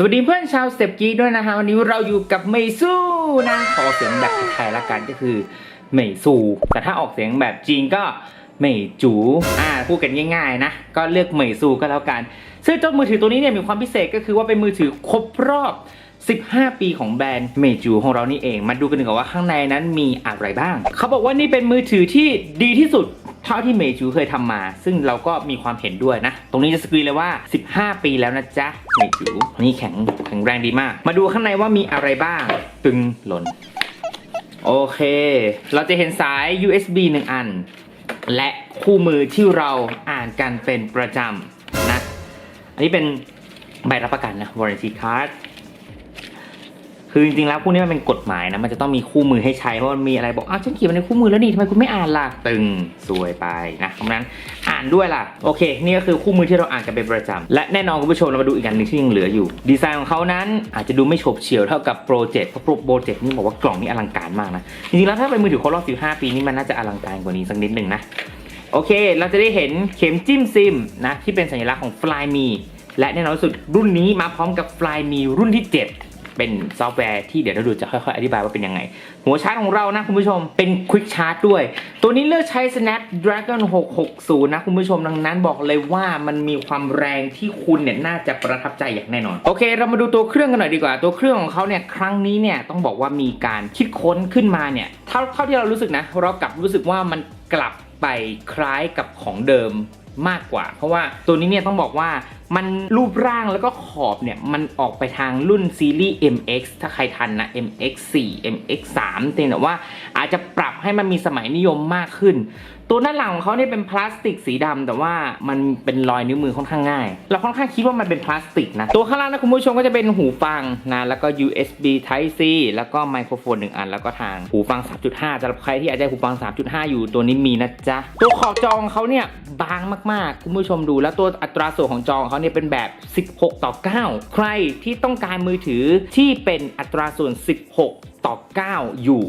สวัสดีเพื่อนชาวสเต็ปกีด้วยนะฮะวันนี้เราอยู่กับเมซูนะขอเสียงแบบไทยละกันก็คือเมซูแต่ถ้าออกเสียงแบบจีนก็เมจูอ่าพูดกันง่ายๆนะก็เลือกเมซูก็แล้วกันซึ่งเจ้ามือถือตัวนี้เนี่ยมีความพิเศษก็คือว่าเป็นมือถือครบรอบ 15 ปีของแบรนด์เมจูของเรานี่เอง มาดูกันดีกว่าว่าข้างในนั้นมีอะไรบ้าง เขาบอกว่านี่เป็นมือถือที่ดีที่สุด เท่าที่เมจูเคยทำมา ซึ่งเราก็มีความเห็นด้วยนะ ตรงนี้จะสกรีนเลยว่า 15 ปีแล้วนะจ๊ะเมจูนี่แข็งแข็งแรงดีมาก มาดูข้างในว่ามีอะไรบ้าง ตึงหล่น โอเค เราจะเห็นสาย USB 1 อัน และคู่มือที่เราอ่านกันเป็นประจำนะ อันนี้เป็นใบรับประกันนะ warranty card คือจริงๆแล้วพวกนี้มันเป็นกฎหมายนะมันจะต้องมีคู่มือให้ใช้เพราะมันมีอะไรบอกอ้าวฉันเขียนไว้ในคู่มือแล้วนี่ทำไมคุณไม่อ่านล่ะตึงสวยไปนะเพราะนั้นอ่านด้วยล่ะโอเค นี่ก็คือคู่มือที่เราอ่านกันเป็นประจำและแน่นอนคุณผู้ชมเรามาดูอีกอันหนึ่งที่ยังเหลืออยู่ ดีไซน์ของเขานั้นอาจจะดูไม่โฉบเฉี่ยวเท่ากับโปรเจกต์เพราะโปรเจกต์นี่บอกว่ากล่องนี่อลังการมากนะจริงๆแล้วถ้าเป็นมือถือครบรอบ15 ปีนี่มันน่าจะอลังการกว่านี้สักนิดหนึ่งนะโอเค เราจะได้เห็นเข็มจิ้มซิมนะที่เป็นสัญลักษณ์ของ Flyme และแน่นอนสุดรุ่นนี้มาพร้อมกับ Flyme รุ่นที่ 7 เป็นซอฟต์แวร์ที่เดี๋ยวเราดูจะค่อยๆ อธิบายว่าเป็นยังไง หัวชาร์จของเรานะคุณผู้ชมเป็น Quick Charge ด้วย ตัวนี้เลือกใช้ Snapdragon 660 นะคุณผู้ชมดังนั้นบอกเลยว่ามันมีความแรงที่คุณเนี่ยน่าจะประทับใจอย่างแน่นอน โอเค เรามาดูตัวเครื่องกันหน่อยดีกว่า ตัวเครื่องของเขาเนี่ยครั้งนี้เนี่ยต้องบอกว่ามีการคิดค้นขึ้นมาเนี่ยเท่าเท่าที่เรารู้สึกนะเรากลับรู้สึกว่ามันกลับไปคล้ายกับของเดิม มากกว่า เพราะว่าตัวนี้เนี่ยต้องบอกว่ามันรูปร่างแล้วก็ขอบเนี่ย มันออกไปทางรุ่นซีรีส์ MX ถ้าใครทันนะ MX 4 MX 3แต่ว่าอาจจะปรับให้มันมีสมัยนิยมมากขึ้น ตัวด้านหลังของเขาเนี่ยเป็นพลาสติกสีดำแต่ว่ามันเป็นรอยนิ้วมือค่อนข้างง่าย เราค่อนข้างคิดว่ามันเป็นพลาสติกนะ ตัวข้างล่างนะคุณผู้ชมก็จะเป็นหูฟังนะแล้วก็ USB Type C แล้วก็ไมโครโฟนหนึ่งอัน แล้วก็ทางหูฟัง 3.5สำหรับใครที่อาจจะหูฟัง 3.5 อยู่ตัวนี้มีนะจ๊ะ ตัวขอบจอของเขาเนี่ยบางมากๆ คุณผู้ชมดู แล้วตัวอัตราส่วนของจอของเขาเนี่ยเป็นแบบ 16 ต่อ 9 ใครที่ต้องการมือถือที่เป็นอัตราส่วน 16 ต่อ 9 อยู่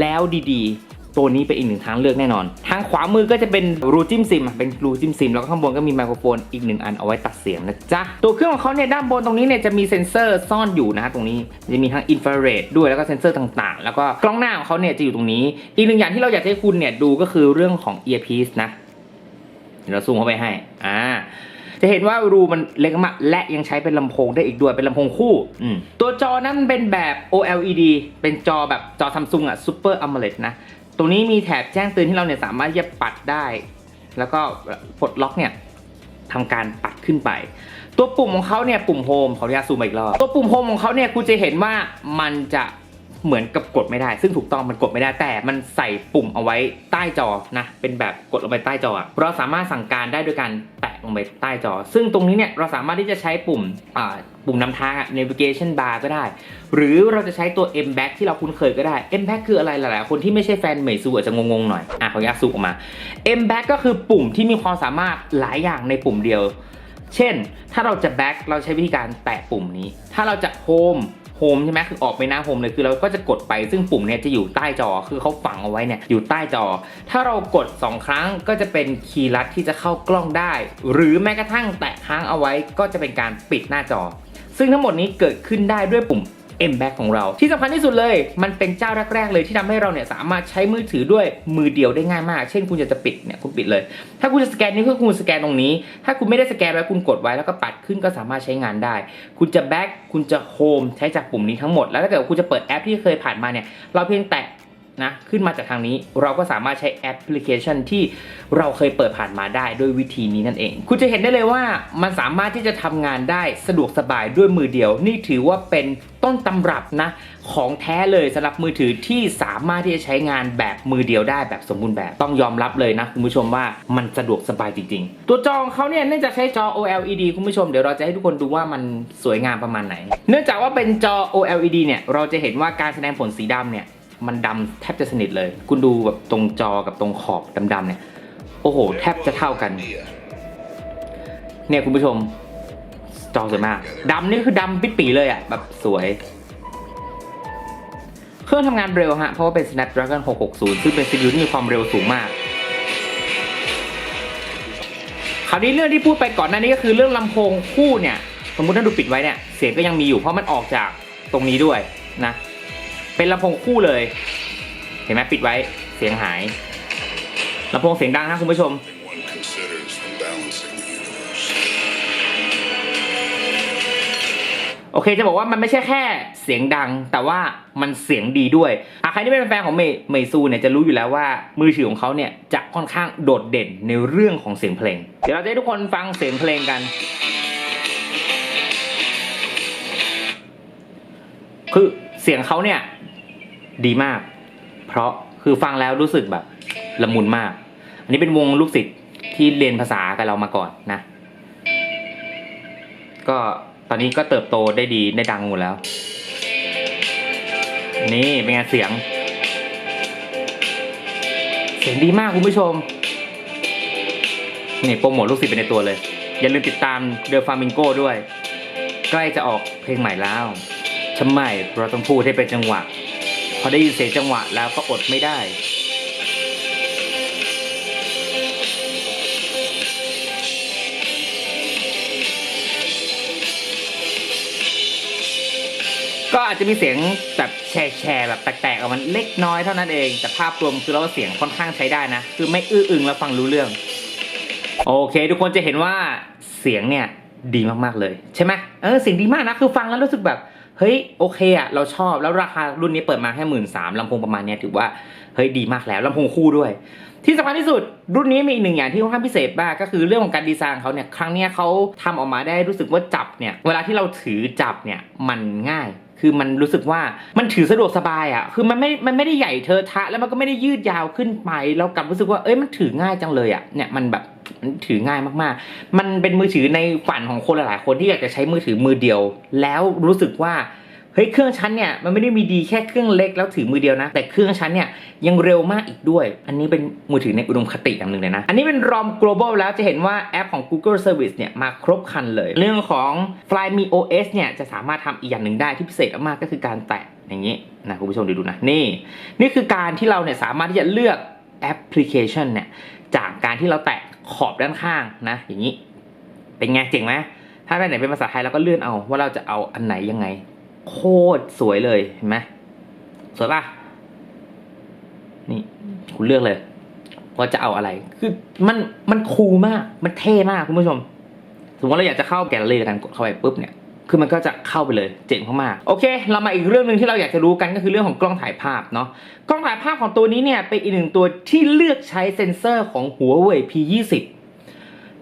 แล้วดีๆ ตัวนี้เป็นอีกหนึ่งทางเลือกแน่นอน ทางขวามือก็จะเป็นรูจิ้มซิม เป็นรูจิ้มซิม แล้วก็ข้างบนก็มีไมโครโฟนอีกหนึ่งอันเอาไว้ตัดเสียงนะจ๊ะ ตัวเครื่องของเขาเนี่ยด้านบนตรงนี้เนี่ยจะมีเซ็นเซอร์ซ่อนอยู่นะฮะตรงนี้จะมีทั้งอินฟราเรดด้วยแล้วก็เซ็นเซอร์ต่างๆ แล้วก็กล้องหน้าของเขาเนี่ยจะอยู่ตรงนี้ อีกหนึ่งอย่างที่เราอยากให้คุณเนี่ยดูก็คือเรื่องของ earpiece นะเดี๋ยวเราซูมเข้าไปให้อ่าจะเห็นว่ารูมันเล็กมากและยังใช้เป็นลำโพงได้อีกด้วยเป็นลำโพงคู่ตัวจอนั้นเป็นแบบ OLED เป็นจอแบบจอซัมซุงอะ Super AMOLED นะ ตรงนี้มีแถบแจ้งเตือนที่เราเนี่ยสามารถที่จะปัดได้ แล้วก็ปลดล็อกเนี่ยทำการปัดขึ้นไป ตัวปุ่มของเขาเนี่ยปุ่มโฮมขออนุญาตซูมอีกรอบตัวปุ่มโฮมของเขาเนี่ยคุณจะเห็นว่ามันจะ เหมือนกับกดไม่ได้ ซึ่งถูกต้องมันกดไม่ได้แต่มันใส่ปุ่มเอาไว้ใต้จอนะเป็นแบบกดลงไปใต้จอ เราสามารถสั่งการได้ด้วยการแตะลงไปใต้จอ ซึ่งตรงนี้เนี่ยเราสามารถที่จะใช้ปุ่มปุ่มนำทางอะ navigation bar ก็ได้ หรือเราจะใช้ตัว M back ที่เราคุ้นเคยก็ได้ M back คืออะไรหลายๆ คนที่ไม่ใช่แฟนเมยซูอาจจะงงๆหน่อย อะขออนุญาตซูออกมา M back ก็คือปุ่มที่มีความสามารถหลายอย่างในปุ่มเดียว เช่น ถ้าเราจะ back เราใช้วิธีการแตะปุ่มนี้ ถ้าเราจะ home โฮมใช่ไหมคือออกไปหน้าโฮมเลยคือเราก็จะกดไปซึ่งปุ่มเนี่ยจะอยู่ใต้จอคือเขาฝังเอาไว้เนี่ยอยู่ใต้จอ ถ้าเรากด 2 ครั้งก็จะเป็นคีย์ลัดที่จะเข้ากล้องได้ หรือแม้กระทั่งแตะค้างเอาไว้ก็จะเป็นการปิดหน้าจอ ซึ่งทั้งหมดนี้เกิดขึ้นได้ด้วยปุ่ม M b a c ของเรา ที่สำคัญที่สุดเลย มันเป็นเจ้าแรกๆเลยที่ทำให้เราเนี่ยสามารถใช้มือถือด้วยมือเดียวได้ง่ายมาก เช่นคุณจะจะปิดเนี่ยคุณปิดเลย ถ้าคุณจะสแกนนี่คือคุณสแกนตรงนี้ ถ้าคุณไม่ได้สแกนไว้คุณกดไว้แล้วก็ปัดขึ้นก็สามารถใช้งานได้ คุณจะแบ็คคุณจะโฮมใช้จากปุ่มนี้ทั้งหมด แล้วถ้าเกิดคุณจะเปิดแอปที่เคยผ่านมาเนี่ยเราเพียงแตะ นะขึ้นมาจากทางนี้เราก็สามารถใช้แอปพลิเคชันที่เราเคยเปิดผ่านมาได้ด้วยวิธีนี้นั่นเอง คุณจะเห็นได้เลยว่ามันสามารถที่จะทำงานได้สะดวกสบายด้วยมือเดียว นี่ถือว่าเป็นต้นตำรับนะของแท้เลยสำหรับมือถือที่สามารถที่จะใช้งานแบบมือเดียวได้แบบสมบูรณ์แบบ ต้องยอมรับเลยนะคุณผู้ชมว่ามันสะดวกสบายจริง ๆ ตัวจอของเขาเนี่ยเนื่องจากใช้จอ OLED คุณผู้ชมเดี๋ยวเราจะให้ทุกคนดูว่ามันสวยงามประมาณไหน เนื่องจากว่าเป็นจอ OLED เนี่ยเราจะเห็นว่าการแสดงผลสีดำเนี่ย มันดำแทบจะสนิทเลย คุณดูแบบตรงจอกับตรงขอบดำๆเนี่ย โอ้โห แทบจะเท่ากัน เนี่ยคุณผู้ชม จอสวยมากดำนี่คือดำปิดปีเลยอะ แบบสวย เครื่องทำงานเร็วฮะ เพราะว่าเป็น Snapdragon 660 ซึ่งเป็น CPU ที่มีความเร็วสูงมากคราวนี้เรื่องที่พูดไปก่อนหน้านี้ก็คือเรื่องลำโพงคู่เนี่ย สมมุติถ้าดูปิดไว้เนี่ย เสียงก็ยังมีอยู่เพราะมันออกจากตรงนี้ด้วยนะ เป็นลำโพงคู่เลย เห็นไหมปิดไว้เสียงหายลำโพงเสียงดังนะคุณผู้ชม โอเคจะบอกว่ามันไม่ใช่แค่เสียงดัง แต่ว่ามันเสียงดีด้วยอะใครที่เป็นแฟนของเมย์เมย์ซูเนี่ยจะรู้อยู่แล้วว่ามือถือของเขาเนี่ยจะค่อนข้างโดดเด่นในเรื่องของเสียงเพลง เดี๋ยวเราจะให้ทุกคนฟังเสียงเพลงกัน คือ เสียงเขาเนี่ย ดีมาก เพราะคือฟังแล้วรู้สึกแบบละมุนมาก อันนี้เป็นวงลูกศิษย์ที่เรียนภาษากับเรามาก่อนนะ ก็ตอนนี้ก็เติบโตได้ดีได้ดังหมดแล้ว นี่เป็นไงเสียง เสียงดีมากคุณผู้ชมนี่โปรโมทลูกศิษย์ไปในตัวเลย อย่าลืมติดตามเดอะฟามิงโก้ด้วย ใกล้จะออกเพลงใหม่แล้ว ทำไมเราต้องพูดให้เป็นจังหวะ พอได้ยินเสียงจังหวะแล้วก็อดไม่ได้ก็อาจจะมีเสียงแบบแชร์แชร์แบบแตกๆออกมันเล็กน้อยเท่านั้นเอง แต่ภาพรวมคือเราว่าเสียงค่อนข้างใช้ได้นะ คือไม่อื้ออึงแล้วฟังรู้เรื่อง โอเค ทุกคนจะเห็นว่าเสียงเนี่ยดีมากๆเลย ใช่ไหมเออเสียงดีมากนะ คือฟังแล้วรู้สึกแบบ เฮ้ยโอเคอะเราชอบแล้วราคารุ่นนี้เปิดมาแค่หมื่นสามลำโพงประมาณเนี้ยถือว่าเฮ้ยดีมากแล้วลำโพงคู่ด้วย ที่สำคัญที่สุด รุ่นนี้มีอีกหนึ่งอย่างที่ค่อนข้างพิเศษมากก็คือเรื่องของการดีไซน์ของเขาเนี่ยครั้งนี้เขาทำออกมาได้รู้สึกว่าจับเนี่ยเวลาที่เราถือจับเนี่ยมันง่ายคือมันรู้สึกว่ามันถือสะดวกสบายอะ คือมันไม่ มันไม่ได้ใหญ่เทอะทะ แล้วมันก็ไม่ได้ยืดยาวขึ้นไป แล้วกลับรู้สึกว่า เอ้ย มันถือง่ายจังเลยอะ เนี่ย มันแบบ มันถือง่ายมากๆ มันเป็นมือถือในฝันของคนหลายๆคนที่อยากจะใช้มือถือมือเดียว แล้วรู้สึกว่าเฮ้ยเครื่องชั้นเนี่ยมันไม่ได้มีดีแค่เครื่องเล็กแล้วถือมือเดียวนะ แต่เครื่องชั้นเนี่ยยังเร็วมากอีกด้วย อันนี้เป็นมือถือในอุดมคติอย่างหนึ่งเลยนะ อันนี้เป็น ROM global แล้วจะเห็นว่าแอปของ Google Service เนี่ยมาครบคันเลย เรื่องของ Flyme OS เนี่ยจะสามารถทำอีกอย่างหนึ่งได้ที่พิเศษมากก็คือการแตะอย่างนี้นะคุณผู้ชมดูดูนะนี่นี่คือการที่เราเนี่ยสามารถที่จะเลือกแอปพลิเคชันเนี่ยจากการที่เราแตะ ขอบด้านข้างนะ อย่างนี้ เป็นไงเจ๋งไหมถ้าด้านไหนเป็นภาษาไทยเราก็เลื่อนเอาว่าเราจะเอาอันไหนยังไง โคตรสวยเลยเห็นไหมสวยป่ะนี่คุณเลือกเลยว่าจะเอาอะไร คือมันมันคูลมาก มันเท่มากคุณผู้ชม สมมติเราอยากจะเข้าแกลเลอรี่กันกดเข้าไปปุ๊บเนี่ย คือมันก็จะเข้าไปเลยเจ๋งมากๆโอเค เรามาอีกเรื่องหนึ่งที่เราอยากจะรู้กันก็คือเรื่องของกล้องถ่ายภาพเนาะกล้องถ่ายภาพของตัวนี้เนี่ยเป็นอีกหนึ่งตัวที่เลือกใช้เซ็นเซอร์ของ Huawei P20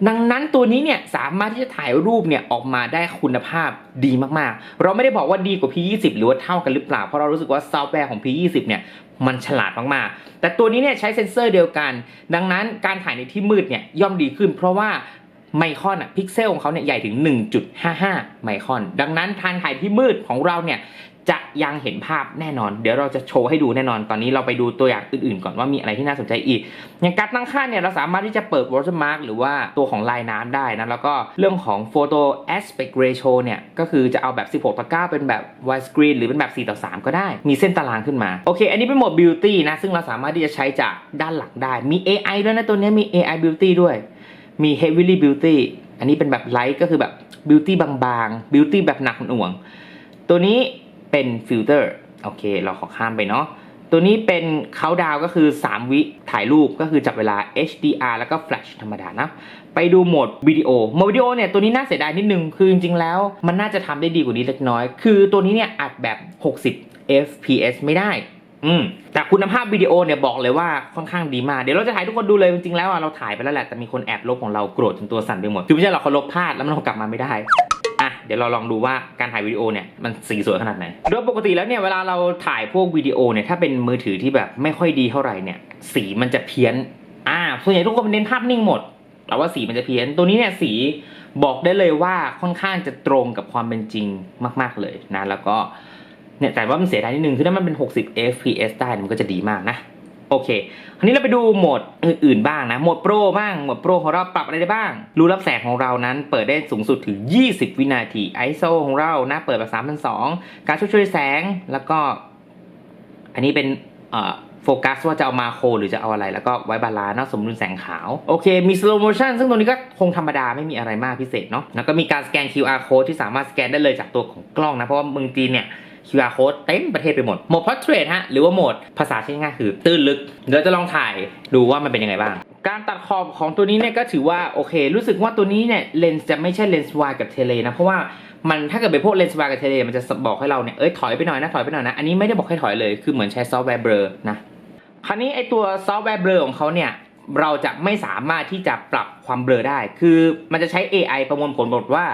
ดังนั้นตัวนี้เนี่ยสามารถที่จะถ่ายรูปเนี่ยออกมาได้คุณภาพดีมากๆ เราไม่ได้บอกว่าดีกว่า P20 หรือว่าเท่ากันหรือเปล่า เพราะเรารู้สึกว่าซอฟต์แวร์ของ P20 เนี่ยมันฉลาดมากๆ แต่ตัวนี้เนี่ยใช้เซ็นเซอร์เดียวกัน ดังนั้นการถ่ายในที่มืดเนี่ยย่อมดีขึ้น เพราะว่า ไมครอนอะพิกเซลของเขาเนี่ยใหญ่ถึง 1.55 ไมครอน ดังนั้นการถ่ายที่มืดของเราเนี่ยจะยังเห็นภาพแน่นอน เดี๋ยวเราจะโชว์ให้ดูแน่นอน ตอนนี้เราไปดูตัวอย่างอื่นๆ ก่อนว่ามีอะไรที่น่าสนใจอีก อย่างการตั้งค่าเนี่ยเราสามารถที่จะเปิด watermark หรือว่าตัวของลายน้ำได้นะ แล้วก็เรื่องของ photo aspect ratio เนี่ย ก็คือจะเอาแบบ 16 ต่อ 9 เป็นแบบ wide screen หรือเป็นแบบ 4 ต่อ 3 ก็ได้ มีเส้นตารางขึ้นมา โอเค อันนี้เป็นโหมด beauty นะ ซึ่งเราสามารถที่จะใช้จากด้านหลังได้ มี AI ด้วยนะตัวนี้มี AI beauty ด้วย มี heavily beauty อันนี้เป็นแบบ light ก็คือแบบ beauty บางๆ beauty แบบหนักหน่วง ตัวนี้เป็นฟิลเตอร์โอเค เราขอข้ามไปเนาะตัวนี้เป็นเขาดาวก็คือ 3 วิถ่ายรูปก็คือจับเวลา HDR แล้วก็ Flash ธรรมดานะ ไปดูโหมดวิดีโอโหมดวิดีโอเนี่ยตัวนี้น่าเสียดายนิดนึง คือจริงๆแล้ว มันน่าจะทำได้ดีกว่านี้เล็กน้อย คือตัวนี้เนี่ยอัดแบบ 60 fps ไม่ได้ อืมแต่คุณภาพวิดีโอเนี่ยบอกเลยว่าค่อนข้างดีมาก เดี๋ยวเราจะถ่ายทุกคนดูเลยจริงๆแล้วอะเราถ่ายไปแล้วแหละแต่มีคนแอบลบของเราโกรธจนตัวสั่นไปหมดคือไม่ใช่เราเขาลบพลาดแล้วมันเอากลับมาไม่ได้อะเดี๋ยวเราลองดูว่าการถ่ายวิดีโอเนี่ยมันสีสวยขนาดไหน โดยปกติแล้วเนี่ยเวลาเราถ่ายพวกวิดีโอเนี่ยถ้าเป็นมือถือที่แบบไม่ค่อยดีเท่าไหร่เนี่ยสีมันจะเพี้ยน อ่าส่วนใหญ่ทุกคนเน้นภาพนิ่งหมด แต่ว่าสีมันจะเพี้ยน ตัวนี้เนี่ยสีบอกได้เลยว่าค่อนข้างจะตรงกับความเป็นจริงมาก ๆเลยนะแล้วก็ เนี่ยแต่ว่ามันเสียดายนิดนึงคือถ้ามันเป็น 60 fps ได้มันก็จะดีมากนะ โอเคคราวนี้เราไปดูโหมดอื่นๆบ้างนะ โหมดโปรบ้าง โหมดโปรของเราปรับอะไรได้บ้าง รูรับแสงของเรานั้นเปิดได้สูงสุดถึง 20 วินาที ISO ของเรานะเปิดแบบ3,200การช่วยช่วยแสงแล้วก็ อันนี้เป็นโฟกัสว่าจะเอามาโครหรือจะเอาอะไร แล้วก็ไว้บาลานซ์เนาะสมดุลแสงขาว โอเค มี slow motion ซึ่งตรงนี้ก็คงธรรมดาไม่มีอะไรมากพิเศษเนาะแล้วก็มีการสแกน QR code ที่สามารถสแกนได้เลยจากตัวของกล้องนะ เพราะว่าเมืองจีนเนี่ย QR code เต็มประเทศไปหมดโหมด portrait ฮะหรือว่าโหมดภาษาใช้ง่ายๆคือ ตื้นลึกเดี๋ยวจะลองถ่ายดูว่ามันเป็นยังไงบ้าง การตัดขอบของตัวนี้เนี่ยก็ถือว่าโอเค รู้สึกว่าตัวนี้เนี่ยเลนส์จะไม่ใช่เลนส์วายกับเทเลนะเพราะว่ามันถ้าเกิดเป็นพวกเลนส์วายกับเทเลมันจะบอกให้เราเนี่ยเอ้ยถอยไปหน่อยนะถอยไปหน่อยนะอันนี้ไม่ได้บอกให้ถอยเลยคือเหมือนใช้ซอฟต์แวร์เบลอนะคราวนี้ไอตัวซอฟต์แวร์เบลอของเขาเนี่ยเราจะไม่สามารถที่จะปรับความเบลอได้ คือมันจะใช้ AI ประมวลผลบทว่า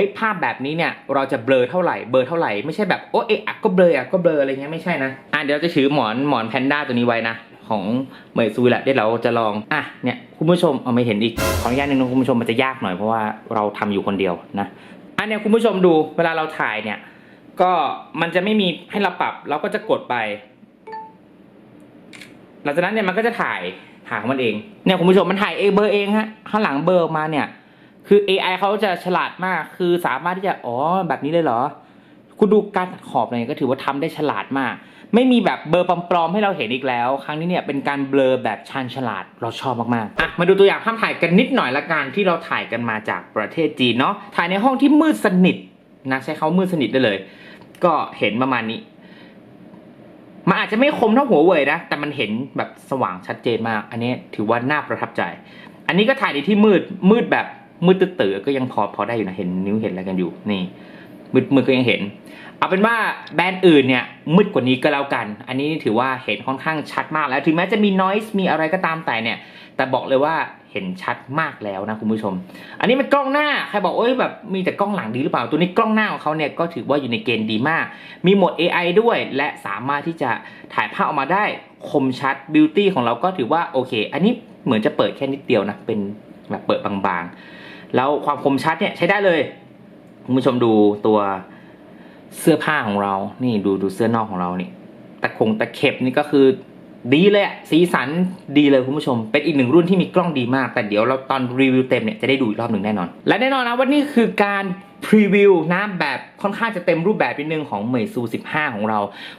ฮ้ยภาพแบบนี้เนี่ยเราจะเบลอเท่าไหร่เบลอเท่าไหร่ไม่ใช่แบบโอ้เอะอะก็เบลออะก็เบลออะไรเงี้ยไม่ใช่นะอะเดี๋ยวเราจะถือหมอนหมอนแพนด้าตัวนี้ไว้นะของเมยซูแหละเดี๋ยวเราจะลองอะเนี่ยคุณผู้ชมเอาไม่เห็นอีกขออนุญาตนึงนะคุณผู้ชมมันจะยากหน่อยเพราะว่าเราทำอยู่คนเดียวนะอันเนี้ยคุณผู้ชมดูเวลาเราถ่ายเนี่ยก็มันจะไม่มีให้เราปรับเราก็จะกดไป หลังจากนั้นเนี่ยมันก็จะถ่ายหาของมันเองเนี่ยคุณผู้ชมมันถ่ายเองเบอร์เองฮะข้างหลังเบอร์ออกมาเนี่ย คือ AI เขาจะฉลาดมาก คือสามารถที่จะ อ๋อ แบบนี้เลยเหรอ คุณดูการตัดขอบเนี่ยก็ถือว่าทำได้ฉลาดมาก ไม่มีแบบเบอร์ปลอมๆให้เราเห็นอีกแล้ว ครั้งนี้เนี่ยเป็นการเบลอแบบชันฉลาด เราชอบมากๆ อะ มาดูตัวอย่างภาพถ่ายกันนิดหน่อยละกันที่เราถ่ายกันมาจากประเทศจีนเนาะ ถ่ายในห้องที่มืดสนิทนะใช้เขามืดสนิทได้เลย ก็เห็นประมาณนี้ มันอาจจะไม่คมเท่าหัวเว่ยนะ แต่มันเห็นแบบสว่างชัดเจนมาก อันนี้ถือว่าน่าประทับใจ อันนี้ก็ถ่ายในที่มืด มืดแบบ มืดตื้อๆก็ยังพอพอได้อยู่นะเห็นนิ้วเห็นอะไรกันอยู่นี่มืดมืดก็ยังเห็น เอาเป็นว่าแบรนด์อื่นเนี่ยมืดกว่านี้ก็แล้วกัน อันนี้ถือว่าเห็นค่อนข้างชัดมากแล้ว ถึงแม้จะมี noise มีอะไรก็ตามแต่เนี่ย แต่บอกเลยว่าเห็นชัดมากแล้วนะคุณผู้ชม อันนี้มันกล้องหน้า ใครบอกเอ้ยแบบมีแต่กล้องหลังดีหรือเปล่า ตัวนี้กล้องหน้าของเขาเนี่ยก็ถือว่าอยู่ในเกณฑ์ดีมาก มีโหมด AI ด้วย และสามารถที่จะถ่ายภาพออกมาได้คมชัดบิวตี้ของเราก็ถือว่าโอเค อันนี้เหมือนจะเปิดแค่นิดเดียวนะ เป็นแบบเปิดบางๆ แล้วความคมชัดเนี่ยใช้ได้เลยคุณผู้ชมดูตัวเสื้อผ้าของเรา นี่ดูดูเสื้อนอกของเรานี่ตะคงตะเข็บนี่ก็คือดีเลยอะสีสันดีเลยคุณผู้ชม เป็นอีกหนึ่งรุ่นที่มีกล้องดีมาก แต่เดี๋ยวเราตอนรีวิวเต็มเนี่ยจะได้ดูอีกรอบหนึ่งแน่นอน และแน่นอนนะว่านี่คือการ พรีวิวนะแบบค่อนข้างจะเต็มรูปแบบนิดนึงของเมซู 15 ของเรา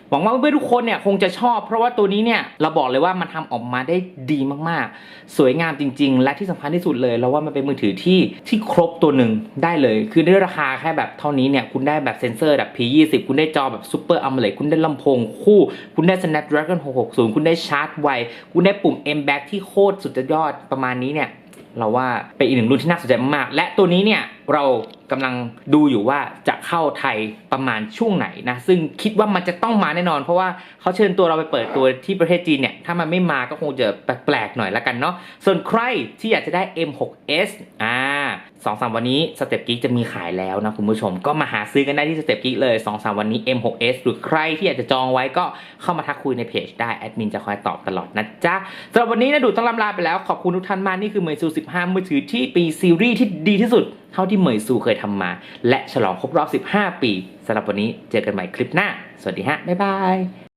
หวังว่าเพื่อนทุกคนเนี่ยคงจะชอบ เพราะว่าตัวนี้เนี่ยเราบอกเลยว่ามันทำออกมาได้ดีมากๆ สวยงามจริง ๆ และที่สำคัญที่สุดเลยเราว่ามันเป็นมือถือที่ที่ครบตัวหนึ่งได้เลย คือด้วยราคาแค่แบบเท่านี้เนี่ยคุณได้แบบเซนเซอร์แบบ P20 คุณได้จอแบบซูเปอร์อัมเลคุณได้ลำโพงคู่ คุณได้ Snapdragon 660 คุณได้ชาร์จไวคุณได้ปุ่ม M Back ที่โคตรสุดยอดประมาณนี้เนี่ยเราว่าเป็นอีกหนึ่งรุ่นที่น่าสนใจมากและตัวนี้เนี่ย เรากำลังดูอยู่ว่าจะเข้าไทยประมาณช่วงไหนนะ ซึ่งคิดว่ามันจะต้องมาแน่นอน เพราะว่าเขาเชิญตัวเราไปเปิดตัวที่ประเทศจีนเนี่ย ถ้ามันไม่มาก็คงจะแปลกๆหน่อยละกันเนาะส่วนใครที่อยากจะได้ M6s อ่า สองสามวันนี้สเต็ปกิ๊กจะมีขายแล้วนะคุณผู้ชม ก็มาหาซื้อกันได้ที่สเต็ปกิ๊กเลย2อสวันนี้ M6s หรือใครที่อยากจะจองไว้ก็เข้ามาทักคุยในเพจได้ แอดมินจะคอยตอบตลอดนะจ๊ะสำหรับวันนี้นะดูต้องลำลาไปแล้ว ขอบคุณทุกท่านมากนี่คือเมยซู15 มือถือที่ปีซีรีส์ที่ดีที่สุด เท่าที่เหมยซูเคยทำมา และฉลองครบรอบ 15 ปีสำหรับวันนี้เจอกันใหม่คลิปหน้า สวัสดีฮะบ๊ายบาย